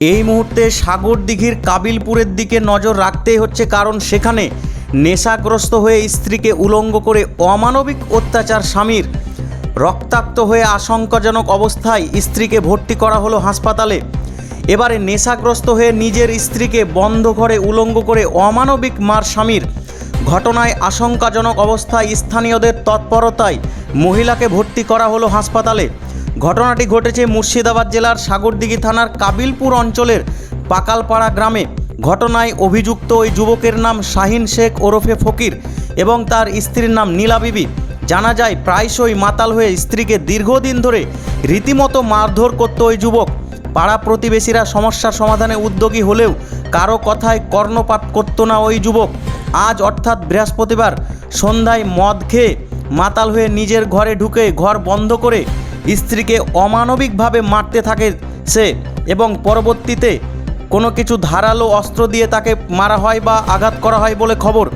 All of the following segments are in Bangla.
এই মুহূর্তে সাগর দিঘির কাবিলপুরের দিকে নজর রাখতেই হচ্ছে, কারণ সেখানে নেশাগ্রস্ত হয়ে স্ত্রীকে উলঙ্গ করে অমানবিক অত্যাচার স্বামীর। রক্তাক্ত হয়ে আশঙ্কাজনক অবস্থায় স্ত্রীকে ভর্তি করা হলো হাসপাতালে। এবারে নেশাগ্রস্ত হয়ে নিজের স্ত্রীকে বন্ধ ঘরে উলঙ্গ করে অমানবিক মার স্বামীর। ঘটনায় আশঙ্কাজনক অবস্থায় স্থানীয়দের তৎপরতায় মহিলাকে ভর্তি করা হলো হাসপাতালে। ঘটনাটি ঘটেছে মুর্শিদাবাদ জেলার সাগরদিঘি থানার কাবিলপুর অঞ্চলের পাকালপাড়া গ্রামে। ঘটনায় অভিযুক্ত ওই যুবকের নাম শাহিন শেখ ওরফে ফকির এবং তার স্ত্রীর নাম নীলা বিবি। জানা যায়, প্রায়শই মাতাল হয়ে স্ত্রীকে দীর্ঘদিন ধরে রীতিমতো মারধর করত ওই যুবক। পাড়া প্রতিবেশীরা সমস্যার সমাধানে উদ্যোগী হলেও কারও কথায় কর্ণপাত করতো না ওই যুবক। আজ অর্থাৎ বৃহস্পতিবার সন্ধ্যায় মদ খেয়ে মাতাল হয়ে নিজের ঘরে ঢুকে ঘর বন্ধ করে স্ত্রীকে অমানবিকভাবে মারতে থাকে সে এবং পরবর্তীতে কোনো কিছু ধারালো অস্ত্র দিয়ে তাকে মারা হয় বা আঘাত করা হয় বলে খবর।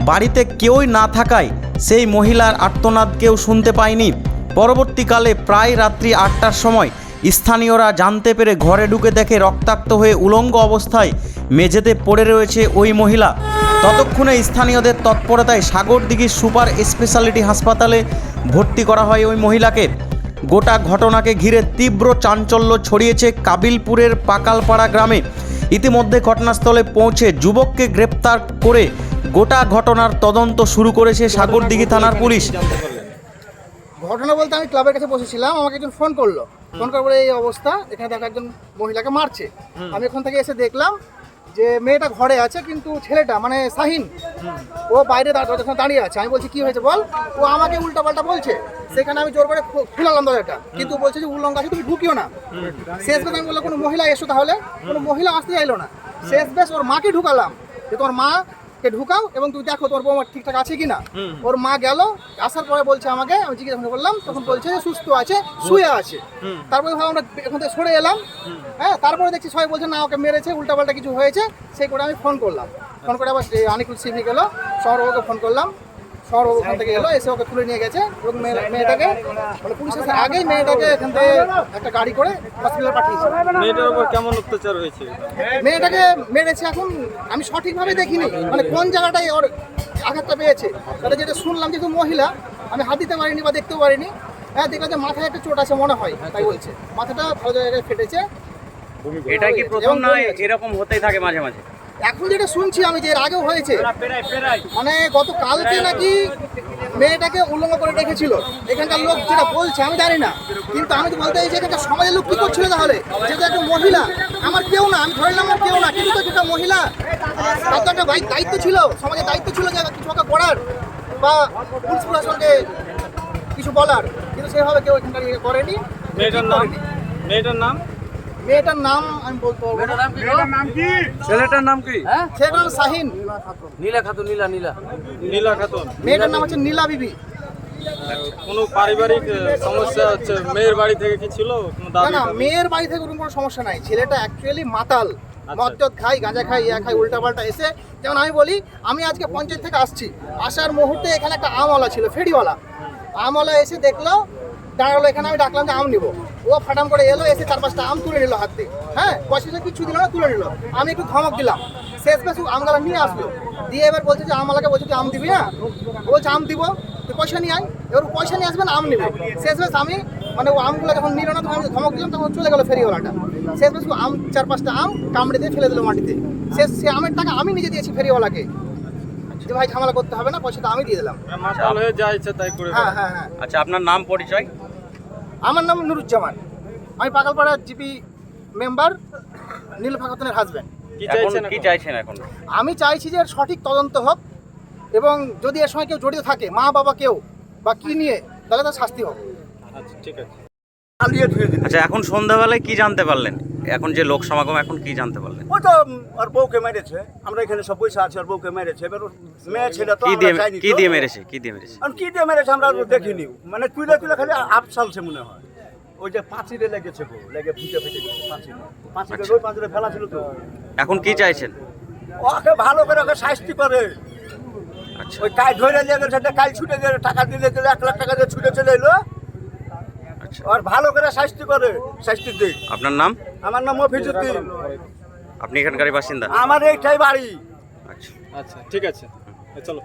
বাড়িতে কেউই না থাকায় সেই মহিলার আর্তনাদ কেউ শুনতে পায়নি। পরবর্তীকালে প্রায় রাত্রি আটটার সময় স্থানীয়রা জানতে পেরে ঘরে ঢুকে দেখে রক্তাক্ত হয়ে উলঙ্গ অবস্থায় মেঝেতে পড়ে রয়েছে ওই মহিলা। ততক্ষণে স্থানীয়দের তৎপরতায় সাগরদিঘির সুপার স্পেশালিটি হাসপাতালে ভর্তি করা হয় ওই মহিলাকে। গোটা ঘটনাকে ঘিরে তীব্র চাঞ্চল্য ছড়িয়েছে কাবিলপুরের পাকালপাড়া গ্রামে। ইতিমধ্যে ঘটনাস্থলে পৌঁছে যুবককে গ্রেপ্তার করে গোটা ঘটনার তদন্ত শুরু করেছে সাগরদিঘি থানার পুলিশ। ঘটনা বলতে আমি ক্লাবের কাছে বসেছিলাম আমাকে একজন ফোন করল। ফোন করার পরে এই অবস্থা এখানে দেখো একজন মহিলাকে মারছে। আমি ওখান থেকে এসে দেখলাম যে মেয়েটা ঘরে আছে, কিন্তু ছেলেটা মানে শাহিন, ও বাইরে দাঁড়িয়ে আছে। আমি বলছি, কি হয়েছে বল? ও আমাকে উল্টা পাল্টা বলছে। সেখানে আমি জোর করে খুলালাম দরজাটা। কিন্তু বলছে যে উল্লঙ্ঘ আছে, তুমি ঢুকিও না। শেষ বেশ আমি বললাম, কোনো মহিলা এসো তাহলে? কোনো মহিলা আসতে চাইলো না। শেষ বেশ ওর মাকে ঢুকালাম। যে তোমার মা কে ঢুকাও এবং তুমি দেখো তোর বৌমা ঠিকঠাক আছে কিনা। ওর মা গেল আসার পরে বলছে আমাকে আমি জিজ্ঞাসা করলাম তখন বলছে যে সুস্থ আছে শুয়ে আছে। তারপরে ভাব আমরা এখান থেকে সরে এলাম। হ্যাঁ তারপরে দেখছি সবাই বলছে না ওকে মেরেছে উল্টাপাল্টা কিছু হয়েছে। সেই করে আমি ফোন করলাম। ফোন করে আবার অনেকগুলো আনিকুল সিভি গেল ওকে ফোন করলাম। শহরবাবু ওখান থেকে এলো এসে ওকে তুলে নিয়ে গেছে। এবং মেয়েটাকে মানে পুলিশ আসার আগেই মেয়েটাকে এখান থেকে একটা গাড়ি করে হসপিটালে পাঠিয়েছে। মেয়েটার উপর কেমন অত্যাচার হয়েছে? মেয়েটাকে মেরেছে এখন আমি সঠিকভাবে দেখিনি। মানে কোন জায়গাটায় ওর আঘাতটা পেয়েছে? তাহলে যেটা শুনলাম যেহেতু মহিলা আমি হাত দিতে পারিনি বা দেখতেও পারিনি। হ্যাঁ দেখলাম যে মাথায় একটা চোট আছে মনে হয় তাই বলছে। মাথাটা ভালো জায়গায় ফেটেছে। এটা কি প্রথম এবং না বমি আছে। এরকম হতেই থাকে মাঝে মাঝে? এখন যেটা শুনছি আমি যে এর আগেও হয়েছে মানে গত কালকে নাকি মেয়েটাকে উল্লঙ্ঘ করে রেখেছিল। এখানকার লোক যেটা বলছে আমি জানি না। কিন্তু আমি তো বলতে চাইছি এখানকার সমাজের লোক কি করছিল তাহলে? যেহেতু একটা মহিলা আমার কেউ না আমি ধরে আমার কেউ না কিন্তু তো যেটা মহিলা তার তো একটা দায়ি- দায়িত্ব ছিল সমাজের দায়িত্ব ছিল যে কিছু একটা করার বা পুলিশ প্রশাসনকে কিছু বলার কিন্তু সেভাবে কেউ এখানকার ইয়ে করেনি মেয়েটার নাম? মেয়েটার নাম? মেয়েটার নাম আমি বলতে পারব ছেলেটার নাম কি? সেটার নাম শাহিন। নীলা খাতুন মেয়েটার নাম হচ্ছে নীলা বিবি। কোনো পারিবারিক সমস্যা হচ্ছে? মেয়ের বাড়ি থেকে কি ছিল? কোনো না না মেয়ের বাড়ি থেকে কোনো সমস্যা নাই। ছেলেটা অ্যাকচুয়ালি মাতাল। মদ টদ খাই গাঁজা খাই ইয়া খাই উল্টা পাল্টা এসে যেমন আমি বলি আমি আজকে পঞ্চায়েত থেকে আসছি। আসার মুহূর্তে এখানে একটা আমওয়ালা ছিল ফেরিওয়ালা। আমওয়ালা এসে দেখল দাঁড়াল এখানে আমি ডাকলাম যে আম নিবো। ও ফাটাম করে এলো এসে চার পাঁচটা আম তুলে নিল হাত হ্যাঁ পয়সা কিছু দিল না তুলে নিল। আমি একটু ধমক দিলাম। শেষ পেশ আমগুলো নিয়ে আসলো। দিয়ে এবার বলছে যে আমওয়ালাকে বলছে তুই আম দিবি না? বলছে আম দিব। তুই পয়সা নিয়ে আয়। এবার পয়সা নিয়ে আসবেন আম নেবে। শেষ বেশ আমি মানে ও আমগুলো যখন নিল না তখন ধমক দিলাম তখন চলে গেল ফেরিওয়ালাটা। শেষ বেশ আম চার পাঁচটা আম কামড়ে দিয়ে ফেলে দিল মাটিতে। শেষ সে আমের টাকা আমি নিজে দিয়েছি ফেরিওয়ালাকে। যে ভাই ঝামেলা করতে হবে না পয়সাটা আমি দিয়ে দিলাম। মাতাল হয়ে যা ইচ্ছে তাই করে হ্যাঁ হ্যাঁ হ্যাঁ। আচ্ছা আপনার নাম পরিচয়? আমার নাম নুরুজ্জামান। আমি পাগলপাড়া জিপি মেম্বার নীলফা খাতুনের হাজব্যান্ড কি চাইছেন এখন? আমি চাইছি যে সঠিক তদন্ত হোক এবং যদি এর সময় কেউ জড়িত থাকে মা বাবা কেউ বা কি নিয়ে তাহলে তার শাস্তি হোক। আচ্ছা ঠিক আছে। আচ্ছা এখন সন্ধ্যাবেলায় কি জানতে পারলেন? এখন যে লোক সমাগম এখন কি জানতে পারলেন? ও তো ওর বউকে মেরেছে। আমরা এখানে সব পয়সা আছে ওর বউকে মেরেছে। এবার মেয়ে ছেলে তো কি দিয়ে কি দিয়ে মেরেছে? কি দিয়ে মেরেছে? আর কি দিয়ে মেরেছে আমরা দেখিনি। মানে তুলে তুলে খালি আফসালছে মনে হয়। ওই যে পাঁচিরে লেগেছে গো লেগে ফুটে ফেটে গেছে পাঁচিরে আচ্ছা। ওই পাঁচিরে ফেলা ছিল তো। এখন কি চাইছেন? ওকে ভালো করে ওকে শাস্তি করে। আচ্ছা। ওই কাজ ধরে নিয়ে গেছে কাজ ছুটে গেলে টাকা দিলে এক লাখ টাকা দিয়ে ছুটে চলে এলো। আচ্ছা আর ভালো করে শাস্তি করে শাস্তি দিক আপনার নাম? আমার নাম মফিজুদ্দিন। আপনি এখানকারই বাসিন্দা? আমার এইটাই বাড়ি। আচ্ছা। আচ্ছা ঠিক আছে। চলো।